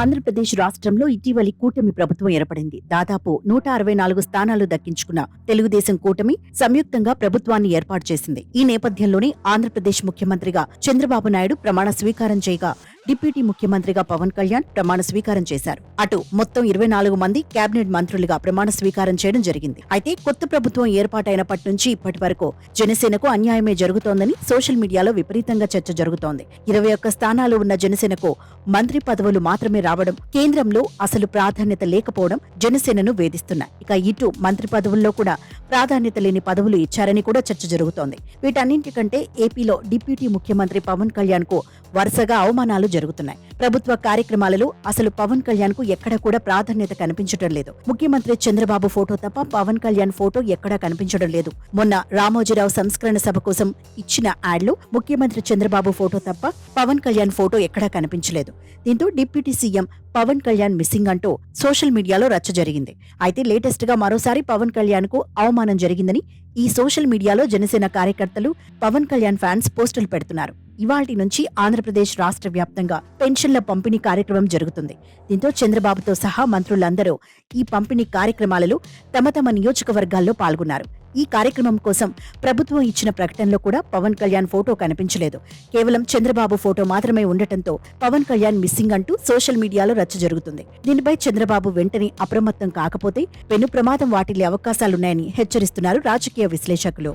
ఆంధ్రప్రదేశ్ రాష్ట్రంలో ఇటీవలి కూటమి ప్రభుత్వం ఏర్పడింది. దాదాపు నూట అరవై నాలుగు స్థానాలు దక్కించుకున్న తెలుగుదేశం కూటమి సంయుక్తంగా ప్రభుత్వాన్ని ఏర్పాటు చేసింది. ఈ నేపథ్యంలోనే ఆంధ్రప్రదేశ్ ముఖ్యమంత్రిగా చంద్రబాబు నాయుడు ప్రమాణ స్వీకారం చేయగా డిప్యూటీ ముఖ్యమంత్రిగా పవన్ కళ్యాణ్ ప్రమాణ స్వీకారం చేశారు. అటు మొత్తం ఇరవై నాలుగు మంది కేబినెట్ మంత్రులుగా ప్రమాణ స్వీకారం చేయడం జరిగింది. అయితే కొత్త ప్రభుత్వం ఏర్పాటైనప్పటి నుంచి ఇప్పటి వరకు జనసేనకు అన్యాయమే జరుగుతోందని సోషల్ మీడియాలో విపరీతంగా చర్చ జరుగుతోంది. ఇరవై ఒక్క స్థానాలు ఉన్న జనసేనకు మంత్రి పదవులు మాత్రమే రావడం కేంద్రంలో అసలు ప్రాధాన్యత లేకపోవడం జనసేనను వేధిస్తున్నాయి. ఇక ఇటు మంత్రి పదవుల్లో కూడా ప్రాధాన్యత లేని పదవులు ఇచ్చారని కూడా చర్చ జరుగుతోంది. వీటన్నింటికంటే ఏపీలో డిప్యూటీ ముఖ్యమంత్రి పవన్ కళ్యాణ్కు వరుసగా అవమానాలు జరుగుతున్నాయి. ప్రభుత్వ కార్యక్రమాలలో అసలు పవన్ కళ్యాణ్కు ఎక్కడ కూడా ప్రాధాన్యత కనిపించడం లేదు. ముఖ్యమంత్రి చంద్రబాబు ఫోటో తప్ప పవన్ కళ్యాణ్ ఫోటో ఎక్కడా కనిపించడం లేదు. మొన్న రామోజీరావు సంస్కరణ సభ కోసం ఇచ్చిన యాడ్లో ముఖ్యమంత్రి చంద్రబాబు ఫోటో తప్ప పవన్ కళ్యాణ్ ఫోటో ఎక్కడా కనిపించలేదు. దీంతో deputy CM Pawan Kalyan missing అంటూ సోషల్ మీడియాలో రచ్చ జరిగింది. అయితే లేటెస్ట్గా మరోసారి పవన్ కళ్యాణ్కు అవమానం జరిగిందని ఈ సోషల్ మీడియాలో జనసేన కార్యకర్తలు పవన్ కళ్యాణ్ ఫ్యాన్స్ పోస్టులు పెడుతున్నారు. ఇవాటి నుంచి ఆంధ్రప్రదేశ్ రాష్ట్ర వ్యాప్తంగా పెన్షన్ల పంపిణీ కార్యక్రమం జరుగుతుంది. దీంతో చంద్రబాబుతో సహా మంత్రులందరూ ఈ పంపిణీ కార్యక్రమాలలో తమ తమ నియోజకవర్గాల్లో పాల్గొన్నారు. ఈ కార్యక్రమం కోసం ప్రభుత్వం ఇచ్చిన ప్రకటనలో కూడా పవన్ కళ్యాణ్ ఫోటో కనిపించలేదు. కేవలం చంద్రబాబు ఫోటో మాత్రమే ఉండటంతో పవన్ కళ్యాణ్ మిస్సింగ్ అంటూ సోషల్ మీడియాలో రచ్చ జరుగుతుంది. దీనిపై చంద్రబాబు వెంటనే అప్రమత్తం కాకపోతే పెను ప్రమాదం వాటిల్లే అవకాశాలున్నాయని హెచ్చరిస్తున్నారు రాజకీయ విశ్లేషకులు.